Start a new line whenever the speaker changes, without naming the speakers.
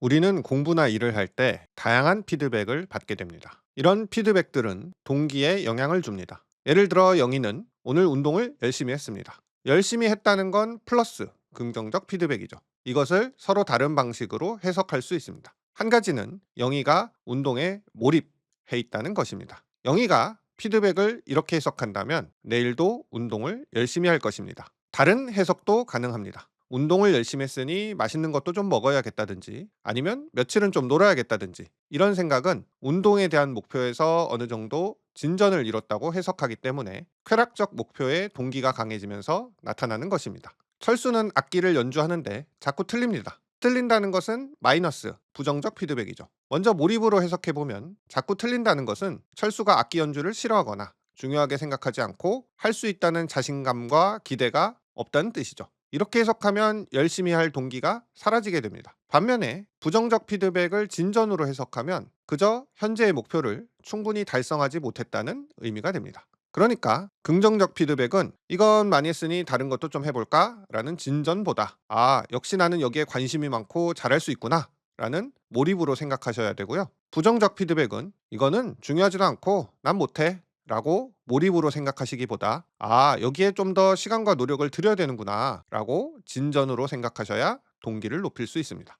우리는 공부나 일을 할 때 다양한 피드백을 받게 됩니다. 이런 피드백들은 동기에 영향을 줍니다. 예를 들어 영희는 오늘 운동을 열심히 했습니다. 열심히 했다는 건 플러스 긍정적 피드백이죠. 이것을 서로 다른 방식으로 해석할 수 있습니다. 한 가지는 영희가 운동에 몰입해 있다는 것입니다. 영희가 피드백을 이렇게 해석한다면 내일도 운동을 열심히 할 것입니다. 다른 해석도 가능합니다. 운동을 열심히 했으니 맛있는 것도 좀 먹어야겠다든지 아니면 며칠은 좀 놀아야겠다든지 이런 생각은 운동에 대한 목표에서 어느 정도 진전을 이뤘다고 해석하기 때문에 쾌락적 목표의 동기가 강해지면서 나타나는 것입니다. 철수는 악기를 연주하는데 자꾸 틀립니다. 틀린다는 것은 마이너스, 부정적 피드백이죠. 먼저 몰입으로 해석해보면 자꾸 틀린다는 것은 철수가 악기 연주를 싫어하거나 중요하게 생각하지 않고 할 수 있다는 자신감과 기대가 없다는 뜻이죠. 이렇게 해석하면 열심히 할 동기가 사라지게 됩니다. 반면에 부정적 피드백을 진전으로 해석하면 그저 현재의 목표를 충분히 달성하지 못했다는 의미가 됩니다. 그러니까 긍정적 피드백은 이건 많이 했으니 다른 것도 좀 해볼까? 라는 진전보다 아, 역시 나는 여기에 관심이 많고 잘할 수 있구나. 라는 몰입으로 생각하셔야 되고요. 부정적 피드백은 이거는 중요하지도 않고 난 못해. 라고 몰입으로 생각하시기보다 아, 여기에 좀 더 시간과 노력을 들여야 되는구나. 라고 진전으로 생각하셔야 동기를 높일 수 있습니다.